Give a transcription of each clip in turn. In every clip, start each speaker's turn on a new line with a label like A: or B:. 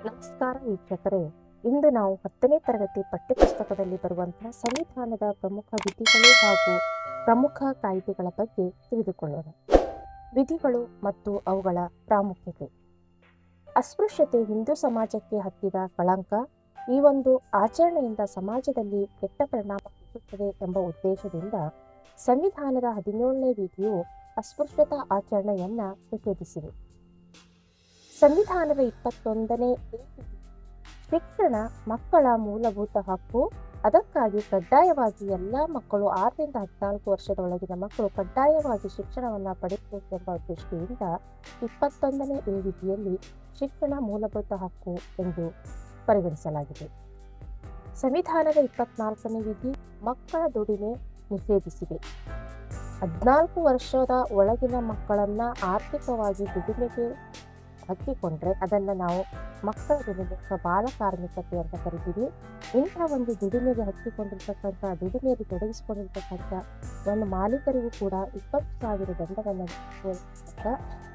A: ನಮಸ್ಕಾರ ವೀಕ್ಷಕರೇ. ಇಂದು ನಾವು ಹತ್ತನೇ ತರಗತಿ ಪಠ್ಯಪುಸ್ತಕದಲ್ಲಿ ಬರುವಂತಹ ಸಂವಿಧಾನದ ಪ್ರಮುಖ ವಿಧಿಗಳು ಹಾಗೂ ಪ್ರಮುಖ ಕಾಯ್ದೆಗಳ ಬಗ್ಗೆ ತಿಳಿದುಕೊಳ್ಳೋಣ. ವಿಧಿಗಳು ಮತ್ತು ಅವುಗಳ ಪ್ರಾಮುಖ್ಯತೆ. ಅಸ್ಪೃಶ್ಯತೆ ಹಿಂದೂ ಸಮಾಜಕ್ಕೆ ಹತ್ತಿದ ಕಳಂಕ ಈ ಒಂದು ಆಚರಣೆಯಿಂದ ಸಮಾಜದಲ್ಲಿ ಕೆಟ್ಟ ಪರಿಣಾಮ ಬೀರುತ್ತದೆ ಎಂಬ ಉದ್ದೇಶದಿಂದ ಸಂವಿಧಾನದ ಹದಿನೇಳನೇ ವಿಧಿಯು ಅಸ್ಪೃಶ್ಯತಾ ಆಚರಣೆಯನ್ನ ನಿಷೇಧಿಸಿದೆ. ಸಂವಿಧಾನದ ಇಪ್ಪತ್ತೊಂದನೇ ಶಿಕ್ಷಣ ಮಕ್ಕಳ ಮೂಲಭೂತ ಹಕ್ಕು. ಅದಕ್ಕಾಗಿ ಕಡ್ಡಾಯವಾಗಿ ಎಲ್ಲ ಮಕ್ಕಳು ಆರರಿಂದ ಹದಿನಾಲ್ಕು ವರ್ಷದ ಒಳಗಿನ ಮಕ್ಕಳು ಕಡ್ಡಾಯವಾಗಿ ಶಿಕ್ಷಣವನ್ನು ಪಡೆಯಬೇಕೆಂಬ ದೃಷ್ಟಿಯಿಂದ ಇಪ್ಪತ್ತೊಂದನೇ ಈ ವಿಧಿಯಲ್ಲಿ ಶಿಕ್ಷಣ ಮೂಲಭೂತ ಹಕ್ಕು ಎಂದು ಪರಿಗಣಿಸಲಾಗಿದೆ. ಸಂವಿಧಾನದ ಇಪ್ಪತ್ನಾಲ್ಕನೇ ವಿಧಿ ಮಕ್ಕಳ ದುಡಿಮೆ ನಿಷೇಧಿಸಿದೆ. ಹದಿನಾಲ್ಕು ವರ್ಷದ ಒಳಗಿನ ಮಕ್ಕಳನ್ನು ಆರ್ಥಿಕವಾಗಿ ದುಡಿಮೆಗೆ ಹಕ್ಕಿಕೊಂಡ್ರೆ ಅದನ್ನು ನಾವು ಮಕ್ಕಳ ದುಡಿಮೆ ಅಥವಾ ಬಾಲ ಕಾರ್ಮಿಕತೆ ಅಂತ ಕರಿತೀವಿ. ಇಂಥ ಒಂದು ದುಡಿಮೆಗೆ ಹಚ್ಚಿಕೊಂಡಿರ್ತಕ್ಕಂಥ ದುಡಿಮೆಯಲ್ಲಿ ತೊಡಗಿಸಿಕೊಂಡಿರ್ತಕ್ಕಂಥ ಒಂದು ಮಾಲೀಕರಿಗೂ ಕೂಡ ಇಪ್ಪತ್ತು ಸಾವಿರ ದಂಡವನ್ನು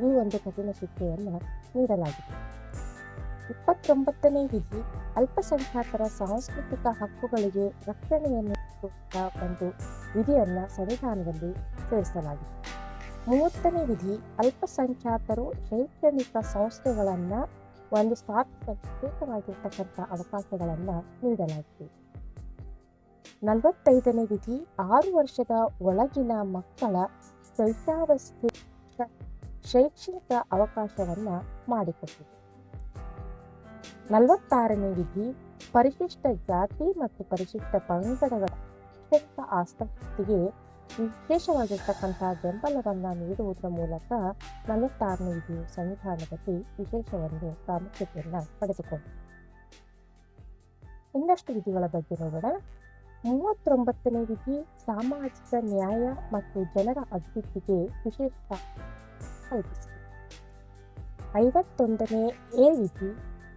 A: ಈ ಒಂದು ಕಠಿಣ ಶಿಕ್ಷೆಯನ್ನು ನೀಡಲಾಗಿದೆ. ಇಪ್ಪತ್ತೊಂಬತ್ತನೇ ವಿಧಿ ಅಲ್ಪಸಂಖ್ಯಾತರ ಸಾಂಸ್ಕೃತಿಕ ಹಕ್ಕುಗಳಿಗೆ ರಕ್ಷಣೆಯನ್ನು ಒಂದು ವಿಧಿಯನ್ನು ಸಂವಿಧಾನದಲ್ಲಿ ಸೇರಿಸಲಾಗಿದೆ. ಮೂವತ್ತನೇ ವಿಧಿ ಅಲ್ಪಸಂಖ್ಯಾತರು ಶೈಕ್ಷಣಿಕ ಸಂಸ್ಥೆಗಳನ್ನು ಒಂದು ಪ್ರತ್ಯೇಕವಾಗಿರ್ತಕ್ಕಂಥ ಅವಕಾಶಗಳನ್ನು ನೀಡಲಾಗಿದೆ. ನಲವತ್ತೈದನೇ ವಿಧಿ ಆರು ವರ್ಷದ ಒಳಗಿನ ಮಕ್ಕಳ ಶೈಶಾವಸ್ಥೆ ಶೈಕ್ಷಣಿಕ ಅವಕಾಶವನ್ನು ಮಾಡಿಕೊಟ್ಟಿದೆ. ನಲವತ್ತಾರನೇ ವಿಧಿ ಪರಿಶಿಷ್ಟ ಜಾತಿ ಮತ್ತು ಪರಿಶಿಷ್ಟ ಪಂಗಡಗಳ ಆಸಕ್ತಿಗೆ ವಿಶೇಷವಾಗಿರ್ತಕ್ಕಂತಹ ಬೆಂಬಲವನ್ನು ನೀಡುವುದರ ಮೂಲಕ ನಲವತ್ತಾರನೇ ಇದು ಸಂವಿಧಾನದಲ್ಲಿ ವಿಶೇಷವನ್ನು ಪ್ರಾಮುಖ್ಯತೆಯನ್ನು ಪಡೆದುಕೊಂಡಿದೆ ಇನ್ನಷ್ಟು ವಿಧಿಗಳ ಬಗ್ಗೆ ನೋಡೋಣ. ಮೂವತ್ತೊಂಬತ್ತನೇ ವಿಧಿ ಸಾಮಾಜಿಕ ನ್ಯಾಯ ಮತ್ತು ಜನರ ಅಭಿವೃದ್ಧಿಗೆ ವಿಶೇಷ ಕಲ್ಪಿಸಿದೆ ಐವತ್ತೊಂದನೇ ಎ ವಿಧಿ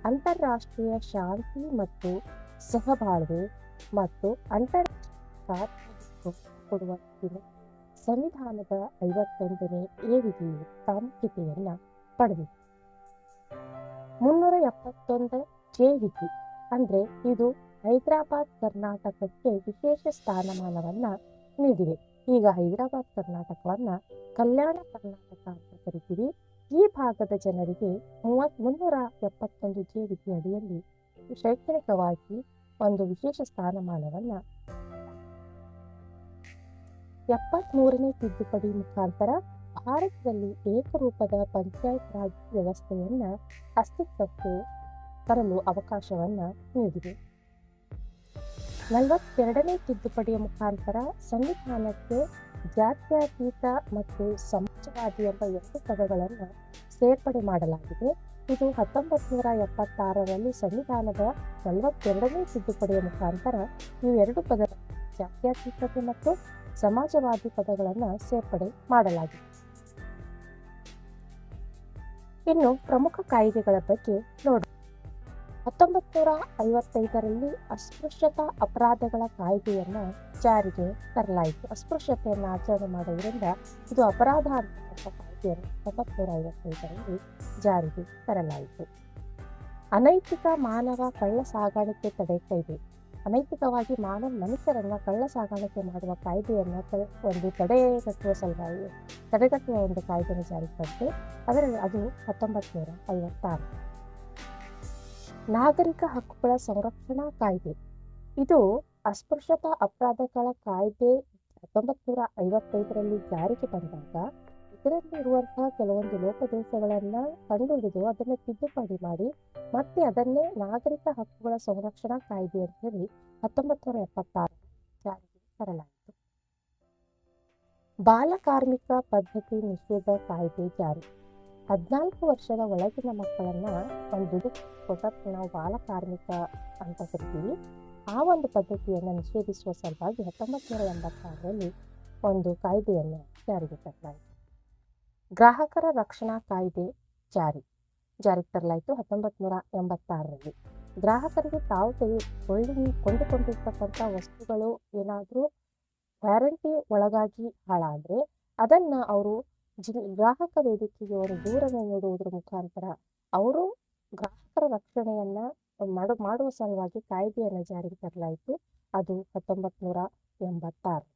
A: ಅಂತಾರಾಷ್ಟ್ರೀಯ ಶಾಂತಿ ಮತ್ತು ಸಹಬಾಳ್ವೆ ಮತ್ತು ಅಂತಾರಾಷ್ಟ್ರೀಯ ಕೊಡುವ ಸಂವಿಧಾನದ ಐವತ್ತೊಂದನೇ ಎ ವಿಧಿಯು ಪ್ರಾಮುಖ್ಯತೆಯನ್ನ ಪಡೆದಿದೆ. ಮುನ್ನೂರ ಎಪ್ಪತ್ತೊಂದು ಜೆ ವಿಧಿ ಅಂದ್ರೆ ಇದು ಹೈದರಾಬಾದ್ ಕರ್ನಾಟಕಕ್ಕೆ ವಿಶೇಷ ಸ್ಥಾನಮಾನವನ್ನ ನೀಡಿದೆ. ಈಗ ಹೈದರಾಬಾದ್ ಕರ್ನಾಟಕವನ್ನ ಕಲ್ಯಾಣ ಕರ್ನಾಟಕ ಅಂತ ಕರಿತೀವಿ. ಈ ಭಾಗದ ಜನರಿಗೆ ಮೂವತ್ ಮುನ್ನೂರ ಎಪ್ಪತ್ತೊಂದು ಜೆ ವಿಧಿ ಅಡಿಯಲ್ಲಿ ಶೈಕ್ಷಣಿಕವಾಗಿ ಒಂದು ವಿಶೇಷ ಸ್ಥಾನಮಾನವನ್ನ ಎಪ್ಪತ್ಮೂರನೇ ತಿದ್ದುಪಡಿ ಮುಖಾಂತರ ಭಾರತದಲ್ಲಿ ಏಕರೂಪದ ಪಂಚಾಯತ್ ರಾಜ್ ವ್ಯವಸ್ಥೆಯನ್ನು ಅಸ್ತಿತ್ವಕ್ಕೆ ತರಲು ಅವಕಾಶವನ್ನು ನೀಡಿದೆ. ನಲವತ್ತೆರಡನೇ ತಿದ್ದುಪಡಿಯ ಮುಖಾಂತರ ಸಂವಿಧಾನಕ್ಕೆ ಜಾತ್ಯತೀತ ಮತ್ತು ಸಮಾಜವಾದಿ ಎಂಬ ಎರಡು ಪದಗಳನ್ನು ಸೇರ್ಪಡೆ ಮಾಡಲಾಗಿದೆ. ಇದು ಹತ್ತೊಂಬತ್ತು ನೂರ ಎಪ್ಪತ್ತಾರರಲ್ಲಿ ಸಂವಿಧಾನದ ನಲವತ್ತೆರಡನೇ ತಿದ್ದುಪಡಿಯ ಮುಖಾಂತರ ಈ ಎರಡು ಪದ ಜಾತ್ಯತೀತತೆ ಮತ್ತು ಸಮಾಜವಾದಿ ಪದಗಳನ್ನು ಸೇರ್ಪಡೆ ಮಾಡಲಾಗಿದೆ. ಇನ್ನು ಪ್ರಮುಖ ಕಾಯಿದೆಗಳ ಬಗ್ಗೆ ನೋಡಿ ಹತ್ತೊಂಬತ್ತು ನೂರ ಐವತ್ತೈದರಲ್ಲಿ ಅಸ್ಪೃಶ್ಯತಾ ಅಪರಾಧಗಳ ಕಾಯ್ದೆಯನ್ನು ಜಾರಿಗೆ ತರಲಾಯಿತು. ಅಸ್ಪೃಶ್ಯತೆಯನ್ನು ಆಚರಣೆ ಮಾಡುವುದರಿಂದ ಇದು ಅಪರಾಧ ಅಂತಕ್ಕಂಥ ಕಾಯ್ದೆಯನ್ನು ಹತ್ತೊಂಬತ್ತು ನೂರ ಐವತ್ತೈದರಲ್ಲಿ ಜಾರಿಗೆ ತರಲಾಯಿತು. ಅನೈತಿಕ ಮಾನವ ಕಳ್ಳ ಸಾಗಾಣಿಕೆ ತಡೆ ಕಾಯ್ದೆ ಅನೈತಿಕವಾಗಿ ಮಾನವ ಮನುಷ್ಯರನ್ನ ಕಳ್ಳ ಸಾಗಾಣಿಕೆ ಮಾಡುವ ಕಾಯ್ದೆಯನ್ನು ಒಂದು ತಡೆಗಟ್ಟುವ ಸಲುವಾಗಿ, ತಡೆಗಟ್ಟುವ ಒಂದು ಕಾಯ್ದೆಯನ್ನು ಜಾರಿಗೆ ಬಂತು ಅದರಲ್ಲಿ ಅದು ಹತ್ತೊಂಬತ್ತು ನೂರ ಐವತ್ತಾರು. ನಾಗರಿಕ ಹಕ್ಕುಗಳ ಸಂರಕ್ಷಣಾ ಕಾಯ್ದೆ. ಇದು ಅಸ್ಪೃಶ್ಯತಾ ಅಪರಾಧಗಳ ಕಾಯ್ದೆ ಹತ್ತೊಂಬತ್ತು ನೂರ ಐವತ್ತೈದರಲ್ಲಿ ಜಾರಿಗೆ ಬಂದಾಗ ಇದರಲ್ಲಿ ಇರುವಂತಹ ಕೆಲವೊಂದು ಲೋಪದೋಷಗಳನ್ನ ಕಂಡುಹಿಡಿದು ಅದನ್ನು ತಿದ್ದುಪಡಿ ಮಾಡಿ ಮತ್ತೆ ಅದನ್ನೇ ನಾಗರಿಕ ಹಕ್ಕುಗಳ ಸಂರಕ್ಷಣಾ ಕಾಯ್ದೆ ಅಂತ ಹೇಳಿ ಹತ್ತೊಂಬತ್ತು ನೂರ ಎಪ್ಪತ್ತಾರು ಜಾರಿಗೆ ತರಲಾಯಿತು. ಬಾಲ ಕಾರ್ಮಿಕ ಪದ್ಧತಿ ನಿಷೇಧ ಕಾಯ್ದೆ ಜಾರಿ. ಹದಿನಾಲ್ಕು ವರ್ಷದ ಒಳಗಿನ ಮಕ್ಕಳನ್ನ ಒಂದು ಕೊಟ್ಟ ನಾವು ಬಾಲ ಕಾರ್ಮಿಕ ಅಂತ ಕರಿತೀವಿ. ಆ ಒಂದು ಪದ್ಧತಿಯನ್ನು ನಿಷೇಧಿಸುವ ಸಲುವಾಗಿ ಹತ್ತೊಂಬತ್ತು ನೂರ ಎಂಬತ್ತಾರರಲ್ಲಿ ಒಂದು ಕಾಯ್ದೆಯನ್ನು ಜಾರಿಗೆ ತರಲಾಯಿತು. ಗ್ರಾಹಕರ ರಕ್ಷಣಾ ಕಾಯ್ದೆ ಜಾರಿ. ಜಾರಿಗೆ ತರಲಾಯಿತು ಹತ್ತೊಂಬತ್ತು ನೂರ ಎಂಬತ್ತಾರರಲ್ಲಿ. ಗ್ರಾಹಕರಿಗೆ ತಾವು ತೆಗೆದುಕೊಳ್ಳಿ ಕೊಂಡುಕೊಂಡಿರ್ತಕ್ಕಂಥ ವಸ್ತುಗಳು ಏನಾದರೂ ವ್ಯಾರಂಟಿ ಒಳಗಾಗಿ ಹಾಳಾದರೆ ಅದನ್ನು ಅವರು ಜಿ ಗ್ರಾಹಕ ವೇದಿಕೆಗೆ ಅವರು ದೂರನ್ನು ನೀಡುವುದರ ಮುಖಾಂತರ ಅವರು ಗ್ರಾಹಕರ ರಕ್ಷಣೆಯನ್ನ ಮಾಡು, ಮಾಡುವ ಸಲುವಾಗಿ ಕಾಯ್ದೆಯನ್ನು ಜಾರಿಗೆ ತರಲಾಯಿತು. ಅದು ಹತ್ತೊಂಬತ್ತು ನೂರ ಎಂಬತ್ತಾರು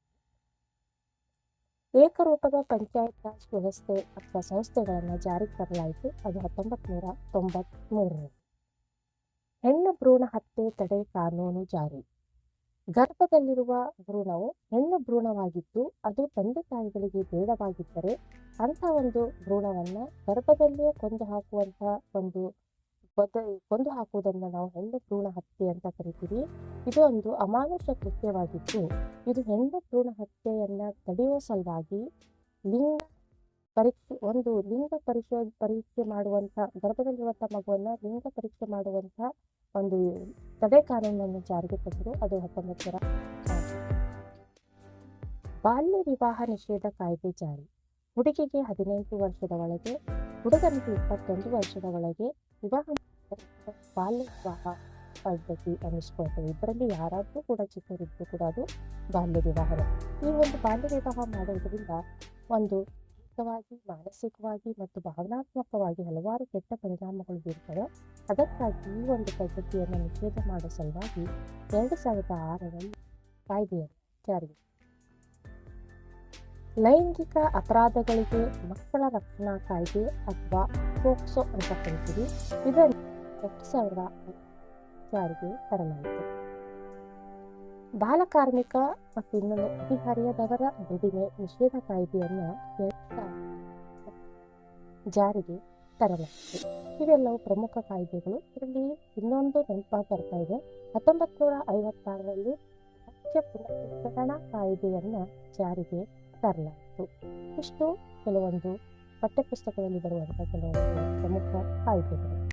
A: ಏಕರೂಪದ ಪಂಚಾಯತ್ ರಾಜ್ ವ್ಯವಸ್ಥೆ ಅಥವಾ ಸಂಸ್ಥೆಗಳನ್ನು ಜಾರಿಗೆ ತರಲಾಯಿತು ಅದು ಹತ್ತೊಂಬತ್ತು ನೂರ ತೊಂಬತ್ಮೂರರಲ್ಲಿ. ಹೆಣ್ಣು ಭ್ರೂಣ ಹತ್ಯೆ ತಡೆ ಕಾನೂನು ಜಾರಿ. ಗರ್ಭದಲ್ಲಿರುವ ಭ್ರೂಣವು ಹೆಣ್ಣು ಭ್ರೂಣವಾಗಿದ್ದು, ಅದು ತಂದೆ ತಾಯಿಗಳಿಗೆ ಬೇಡವಾಗಿದ್ದರೆ ಅಂಥ ಒಂದು ಭ್ರೂಣವನ್ನ ಗರ್ಭದಲ್ಲಿಯೇ ಕೊಂದು ಹಾಕುವಂತಹ ಒಂದು ಬದ ಕೊಂದು ಹಾಕುವುದನ್ನ ನಾವು ಹೆಣ್ಣು ಭ್ರೂಣ ಹತ್ಯೆ ಅಂತ ಕರಿತೀವಿ. ಇದು ಒಂದು ಅಮಾನುಷ ಕೃತ್ಯವಾಗಿದ್ದು, ಇದು ಹೆಣ್ಣು ಭ್ರೂಣ ಹತ್ಯೆಯನ್ನ ತಡೆಯುವ ಸಲುವಾಗಿ ಲಿಂಗ ಪರೀಕ್ಷೆ, ಒಂದು ಲಿಂಗ ಪರಿಶೋ, ಪರೀಕ್ಷೆ ಮಾಡುವಂಥ ಗರ್ಭದಲ್ಲಿರುವಂಥ ಮಗುವನ್ನ ಲಿಂಗ ಪರೀಕ್ಷೆ ಮಾಡುವಂತ ಒಂದು ತಡೆ ಕಾನೂನನ್ನು ಜಾರಿಗೆ ತಂದರು ಅದು ಹತ್ತೊಂಬತ್ತರ ಬಾಲ್ಯ ವಿವಾಹ ನಿಷೇಧ ಕಾಯ್ದೆ ಜಾರಿ. ಹುಡುಗಿಗೆ ಹದಿನೆಂಟು ವರ್ಷದ ಒಳಗೆ, ಹುಡುಗನಿಗೆ ಇಪ್ಪತ್ತೊಂದು ವರ್ಷದ ಒಳಗೆ ವಿವಾಹ ಬಾಲ್ಯ ವಿವಾಹ ಪದ್ಧತಿ ಅನ್ನಿಸ್ಕೊಳ್ತೇವೆ ಇದರಲ್ಲಿ ಯಾರಾದರೂ ಕೂಡ ಚಿಕ್ಕವರಿದ್ದು ಕೂಡ ಅದು ಬಾಲ್ಯ ವಿವಾಹ ಈ ಒಂದು ಬಾಲ್ಯ ವಿವಾಹ ಮಾಡುವುದರಿಂದ ಒಂದು ದೈಹಿಕವಾಗಿ ಮಾನಸಿಕವಾಗಿ ಮತ್ತು ಭಾವನಾತ್ಮಕವಾಗಿ ಹಲವಾರು ಕೆಟ್ಟ ಪರಿಣಾಮಗಳು ಬೀರ್ತವೆ. ಅದಕ್ಕಾಗಿ ಈ ಒಂದು ಪದ್ಧತಿಯನ್ನು ನಿಷೇಧ ಮಾಡುವ ಸಲುವಾಗಿ ಎರಡು ಸಾವಿರದ ಆರರಲ್ಲಿ ಕಾಯ್ದೆಯನ್ನು ಜಾರಿಗೆ ಲೈಂಗಿಕ ಅಪರಾಧಗಳಿಗೆ ಮಕ್ಕಳ ರಕ್ಷಣಾ ಕಾಯ್ದೆ ಅಥವಾ ಪೋಕ್ಸೋ ಅಂತ ಕರಿತೀವಿ. ಇದನ್ನು ಎರಡು ಸಾವಿರದ ಜಾರಿಗೆ ತರಲಾಯಿತು. ಬಾಲಕಾರ್ಮಿಕ ಮತ್ತು ಇನ್ನೊಂದು ಹರಿಯದವರ ದುಡಿಮೆ ನಿಷೇಧ ಕಾಯ್ದೆಯನ್ನು ಜಾರಿಗೆ ತರಲಾಯಿತು. ಇವೆಲ್ಲವೂ ಪ್ರಮುಖ ಕಾಯ್ದೆಗಳು. ಇದರಲ್ಲಿ ಇನ್ನೊಂದು ನೆನಪ ಬರ್ತಾ ಇದೆ. ಹತ್ತೊಂಬತ್ತು ನೂರ ಐವತ್ತಾರರಲ್ಲಿ ರಾಜ್ಯ ಪುನರ್ವಿತರಣಾ ಕಾಯ್ದೆಯನ್ನು ಜಾರಿಗೆ ತರಲಾಯಿತು. ಇಷ್ಟು ಕೆಲವೊಂದು ಪಠ್ಯಪುಸ್ತಕದಲ್ಲಿ ಬರುವಂತಹ ಕೆಲವೊಂದು ಪ್ರಮುಖ ಕಾಯ್ದೆಗಳು.